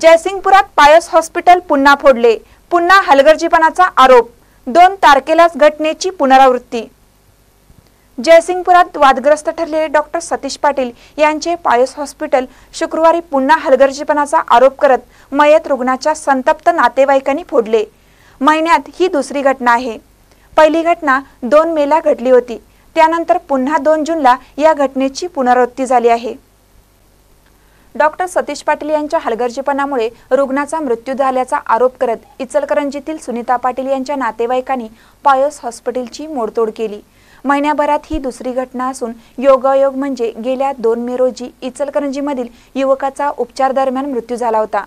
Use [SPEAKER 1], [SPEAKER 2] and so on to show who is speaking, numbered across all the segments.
[SPEAKER 1] जयसिंगपुरात पायस हॉस्पिटल पुन्हा फोडले. पुन्हा हलगर्जीपणाचा आरोप. दोन तारखेलाच घटनेची पुनरावृत्ती. जयसिंगपुरात वादग्रस्त ठरलेले डॉक्टर सतीश पाटील यांचे पायस हॉस्पिटल शुक्रवारी पुन्हा हलगर्जीपणाचा आरोप करत मयत रुग्णाच्या संतप्त नातेवाईकांनी फोडले. महिन्यात ही दुसरी घटना आहे. पहिली घटना दोन मेला घडली होती. त्यानंतर पुन्हा दोन जूनला या घटनेची पुनरावृत्ती झाली आहे. डॉक्टर सतीश पाटील यांच्या हलगर्जीपणामुळे रुग्णाचा मृत्यू झाल्याचा आरोप करत इचलकरंजीतील सुनीता पाटील यांच्या नातेवाईकांनी पायस हॉस्पिटलची मोडतोड केली. महिन्याभरात ही दुसरी घटना असून योगायोग म्हणजे गेल्या दोन मे रोजी इचलकरंजीमधील युवकाचा उपचार दरम्यान मृत्यू झाला होता.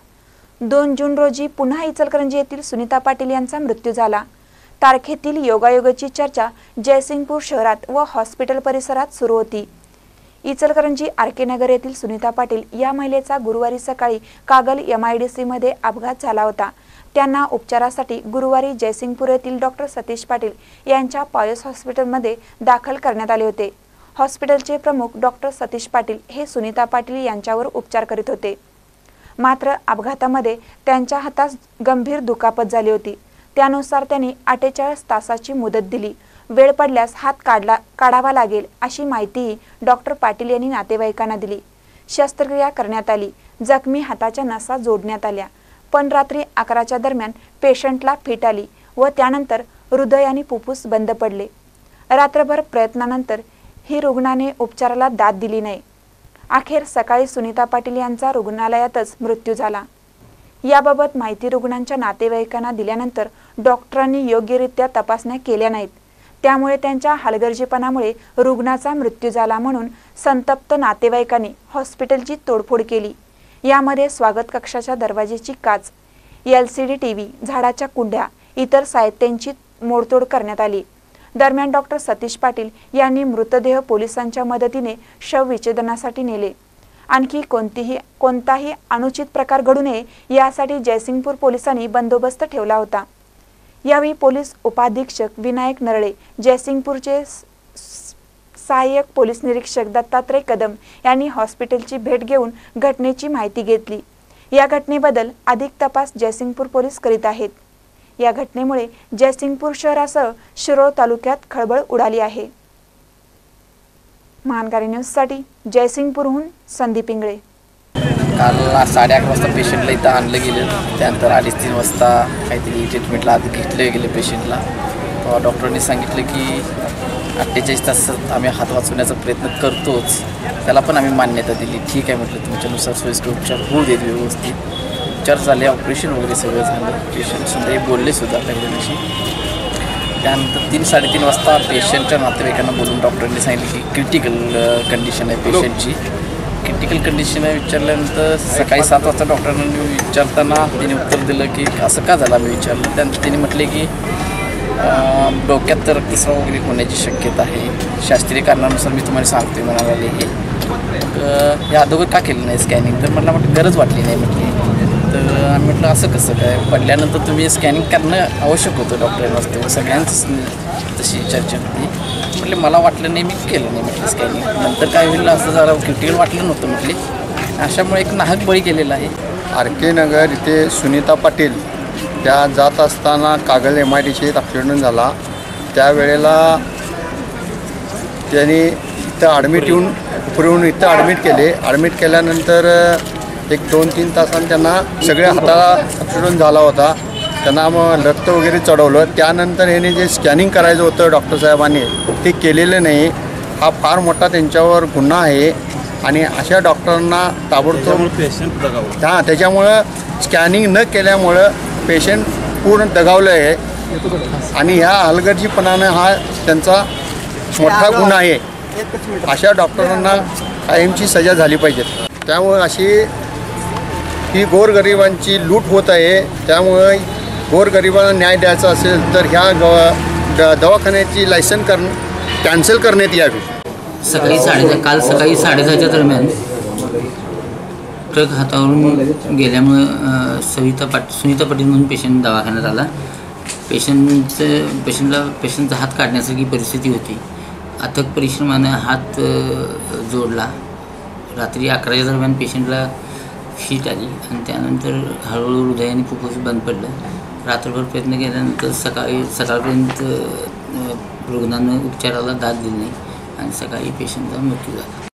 [SPEAKER 1] दोन जून रोजी पुन्हा इचलकरंजी येथील सुनीता पाटील यांचा मृत्यू झाला. तारखेतील योगायोगाची चर्चा जयसिंगपूर शहरात व हॉस्पिटल परिसरात सुरू होती. इचलकरंजी आर के नगर येथील सुनीता पाटील या महिलेचा गुरुवारी सकाळी कागल एम आय डी सीमध्ये अपघात झाला होता. त्यांना उपचारासाठी गुरुवारी जयसिंगपूर येथील डॉक्टर सतीश पाटील यांच्या पायस हॉस्पिटलमध्ये दाखल करण्यात आले होते. हॉस्पिटलचे प्रमुख डॉक्टर सतीश पाटील हे सुनीता पाटील यांच्यावर उपचार करीत होते. मात्र अपघातामध्ये त्यांच्या हातास गंभीर दुखापत झाली होती. त्यानुसार त्यांनी अठ्ठेचाळीस तासाची मुदत दिली. वेळ पडल्यास हात काढला काढावा लागेल अशी माहितीही डॉक्टर पाटील यांनी नातेवाईकांना दिली. शस्त्रक्रिया करण्यात आली. जखमी हाताच्या नसा जोडण्यात आल्या. पण रात्री अकराच्या दरम्यान पेशंटला फिट आली व त्यानंतर हृदय आणि फुफ्फुस बंद पडले. रात्रभर प्रयत्नानंतर ही रुग्णाने उपचाराला दाद दिली नाही. अखेर सकाळी सुनीता पाटील यांचा रुग्णालयातच मृत्यू झाला. याबाबत माहिती रुग्णांच्या नातेवाईकांना दिल्यानंतर डॉक्टरांनी योग्यरित्या तपासण्या केल्या नाहीत. त्यामुळे त्यांच्या हलगर्जीपणामुळे रुग्णाचा मृत्यू झाला म्हणून संतप्त नातेवाईकांनी हॉस्पिटलची तोडफोड केली. यामध्ये स्वागत कक्षाच्या दरवाजेची काच L C D T V झाडाच्या कुंड्या इतर साहित्यांची मोडतोड करण्यात आली. दरम्यान डॉक्टर सतीश पाटील यांनी मृतदेह पोलिसांच्या मदतीने शवविच्छेदनासाठी नेले. आणखी कोणतीही कोणताही अनुचित प्रकार घडू नये यासाठी जयसिंगपूर पोलिसांनी बंदोबस्त ठेवला होता. यावेळी पोलीस उपाधीक्षक विनायक नरळे जयसिंगपूरचे सहाय्यक पोलीस निरीक्षक दत्तात्रय कदम यांनी हॉस्पिटलची भेट घेऊन घटनेची माहिती घेतली. या घटनेबद्दल अधिक तपास जयसिंगपूर पोलीस करीत आहेत. या घटनेमुळे जयसिंगपूर शहरासह शिरोळ तालुक्यात खळबळ उडाली आहे. महानकारी न्यूजसाठी जयसिंगपूरहून संदीप इंगळे.
[SPEAKER 2] काल साडे अकरा वाजता पेशंटला इथं आणलं गेलं. त्यानंतर अडीच तीन वाजता काहीतरी ट्रीटमेंटला आधी घेतले गेले पेशंटला. तेव्हा डॉक्टरांनी सांगितलं की अठ्ठेचाळीस तासात आम्ही हात वाचवण्याचा प्रयत्न करतोच. त्याला पण आम्ही मान्यता दिली. ठीक आहे म्हटलं तुमच्यानुसार सोयीस्कर उपचार होऊ देत व्यवस्थित. उपचार झाले ऑपरेशन वगैरे सगळं झालं. पेशंट सुद्धा हे बोलले सुद्धा पहिल्या दिवशी त्यानंतर तीन साडेतीन वाजता पेशंटच्या नातेवाईकांना बोलून डॉक्टरांनी सांगितलं की क्रिटिकल कंडिशन आहे पेशंटची क्रिटिकल कंडिशन आहे विचारल्यानंतर सकाळी सात वाजता डॉक्टरांनी विचारताना तिने उत्तर दिलं की असं का झालं आम्ही विचारलं. त्यानंतर तिने म्हटले की डोक्यात रक्तस्राव वगैरे होण्याची शक्यता आहे. शास्त्रीय कारणानुसार मी तुम्हाला सांगतोय म्हणाले हे. या अगोदर का केलं नाही स्कॅनिंग तर मला म्हटलं गरज वाटली नाही म्हटली. तर आम्ही म्हटलं असं कसं काय? पडल्यानंतर तुम्ही स्कॅनिंग करणं आवश्यक होतं डॉक्टरांना सगळ्यांचंच तशी चर्चा होती. म्हटले मला वाटलं नाही मी केलं नाही म्हटलं स्कॅनिंग नंतर काय होईल असं जरा क्रिटिकल वाटलं नव्हतं म्हटले. अशामुळे एक नाहक बळी गेलेला आहे.
[SPEAKER 3] आर के नगर इथे सुनीता पाटील. त्या जात असताना Kagal M I D C accident झाला. त्यावेळेला त्यांनी इथं ॲडमिट येऊन पुरवून इथं ॲडमिट केले. ॲडमिट केल्यानंतर एक दोन तीन तासांनी त्यांना सगळ्या हाताला ॲक्सिडेंट झाला होता. त्यांना मग रक्त वगैरे चढवलं. त्यानंतर यांनी जे स्कॅनिंग करायचं होतं डॉक्टर साहेबांनी ते केलेलं नाही. हा फार मोठा त्यांच्यावर गुन्हा आहे आणि अशा डॉक्टरांना ताबडतोब
[SPEAKER 4] पेशंट दगावलं.
[SPEAKER 3] हां त्याच्यामुळं स्कॅनिंग न केल्यामुळं पेशंट पूर्ण दगावलं आहे. आणि ह्या हलगर्जीपणानं हा त्यांचा मोठा गुन्हा आहे. अशा डॉक्टरांना कायमची सजा झाली पाहिजे. त्यामुळं अशी ही गोरगरिबांची लूट होत आहे त्यामुळे गोरगरिबांना न्याय द्यायचा असेल तर ह्या गवा दवाखान्याची लायसन कर कॅन्सल करण्यात यावी.
[SPEAKER 5] सकाळी साडे काल सकाळी साडेसहाच्या दरम्यान ट्रक हातावरून गेल्यामुळं सविता पाट सुनीता पाटील म्हणून पेशंट दवाखान्यात आला. पेशंटचं पेशंटला पेशंटचा हात काढण्यासारखी परिस्थिती होती. अथक परिश्रमानं हात जोडला. रात्री अकराच्या दरम्यान पेशंटला शीट आली आणि त्यानंतर हळूहळू हृदयाने फुफ्फुस बंद पडलं. रात्रभर प्रयत्न केल्यानंतर सकाळी सकाळपर्यंत रुग्णांना उपचाराला दाद दिली नाही आणि सकाळी पेशंटचा मृत्यू झाला.